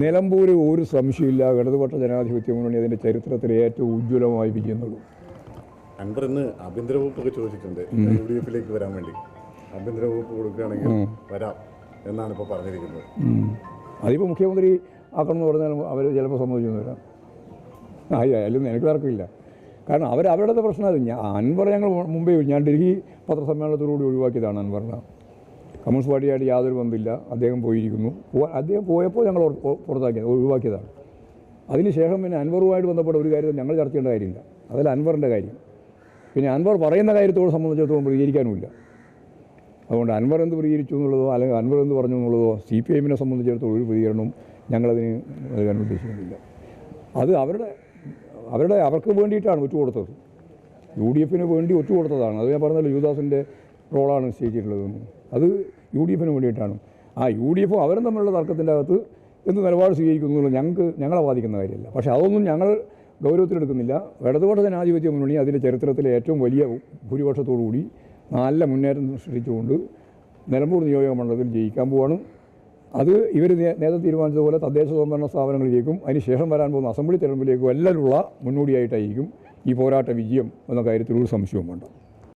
നിലമ്പൂർ ഒരു സംശയമില്ല ഇടതുപക്ഷ ജനാധിപത്യ മുന്നണി അതിന്റെ ചരിത്രത്തിൽ ഏറ്റവും ഉജ്ജ്വലമായി വിജയുന്നുള്ളൂ അൻവർ ഇന്ന് ആഭ്യന്തര വകുപ്പൊക്കെ ചോദിച്ചിട്ടുണ്ട്. യു ഡി എഫിലേക്ക് വരാൻ വേണ്ടി. ആഭ്യന്തര വകുപ്പ് കൊടുക്കുകയാണെങ്കിൽ വരാം എന്നാണ് ഇപ്പോൾ പറഞ്ഞിരിക്കുന്നത്. അതിപ്പോൾ മുഖ്യമന്ത്രി ആക്കണമെന്ന് പറഞ്ഞാൽ അവർ ചിലപ്പോൾ സമ്മതിച്ചു വരാം. ആയി ആയാലും എനിക്ക് തർക്കമില്ല. കാരണം അവർ അവരുടെ പ്രശ്നം ഞാൻ അൻവർ ഞങ്ങൾ മുമ്പേ ഞാൻ ഡൽഹി പത്രസമ്മേളനത്തോടുകൂടി ഒഴിവാക്കിയതാണ് അൻവറിനെ. കമ്മ്യൂണിസ്റ്റ് പാർട്ടിയായിട്ട് യാതൊരു ബന്ധമില്ല അദ്ദേഹം പോയിരിക്കുന്നു. അദ്ദേഹം പോയപ്പോൾ ഞങ്ങൾ പുറ- പുറ- പുറത്താക്കിയത് ഒഴിവാക്കിയതാണ്. അതിനുശേഷം പിന്നെ അൻവറുമായിട്ട് ബന്ധപ്പെട്ട ഒരു കാര്യം ഞങ്ങൾ ചർച്ച ചെയ്യേണ്ട കാര്യമില്ല. അതിൽ അൻവറിന്റെ കാര്യം. പിന്നെ അൻവർ പറയുന്ന കാര്യത്തോട് സംബന്ധിച്ചിടത്തോളം പ്രതികരിക്കാനുമില്ല. അതുകൊണ്ട് അൻവർ എന്ത് പ്രതികരിച്ചു എന്നുള്ളതോ അല്ലെങ്കിൽ അൻവർ എന്ന് പറഞ്ഞു എന്നുള്ളതോ സി പി എമ്മിനെ സംബന്ധിച്ചിടത്തോളം ഒരു പ്രതികരണവും ഞങ്ങളതിന് നൽകാൻ ഉദ്ദേശിക്കുന്നില്ല. അത് അവരുടെ അവരുടെ അവർക്ക് വേണ്ടിയിട്ടാണ് ഒറ്റുകൊടുത്തത്. യു ഡി എഫിന് വേണ്ടി ഒറ്റുകൊടുത്തതാണ്. അത് ഞാൻ പറഞ്ഞല്ലോ യുവദാസിന്റെ റോളാണ് നിശ്ചയിച്ചിട്ടുള്ളതെന്ന് അത് യു ഡി എഫിന് വേണ്ടിയിട്ടാണ്. ആ യു ഡി എഫും അവരും തമ്മിലുള്ള തർക്കത്തിന്റെ അകത്ത് എന്ത് നിലപാട് സ്വീകരിക്കുന്നു ഞങ്ങൾക്ക് ഞങ്ങളെ ബാധിക്കുന്ന കാര്യമല്ല. പക്ഷേ അതൊന്നും ഞങ്ങൾ ഗൗരവത്തിലെടുക്കുന്നില്ല. ഇടതുപക്ഷ ജനാധിപത്യ മുന്നണി അതിന്റെ ചരിത്രത്തിലെ ഏറ്റവും വലിയ ഭൂരിപക്ഷത്തോടു കൂടി നല്ല മുന്നേറ്റം സൃഷ്ടിച്ചുകൊണ്ട് നിലമ്പൂർ നിയോജക മണ്ഡലത്തിൽ ജയിക്കാൻ പോവാണ്. അത് ഇവർ നേതൃ തീരുമാനിച്ചതുപോലെ തദ്ദേശ സ്വയംഭരണ സ്ഥാപനങ്ങളിലേക്കും അതിന് ശേഷം വരാൻ പോകുന്ന അസംബ്ലി തെരഞ്ഞെടുപ്പിലേക്കും എല്ലാമുള്ള മുന്നോടിയായിട്ടായിരിക്കും ഈ പോരാട്ട വിജയം എന്ന കാര്യത്തിൽ ഒരു സംശയവും വേണ്ട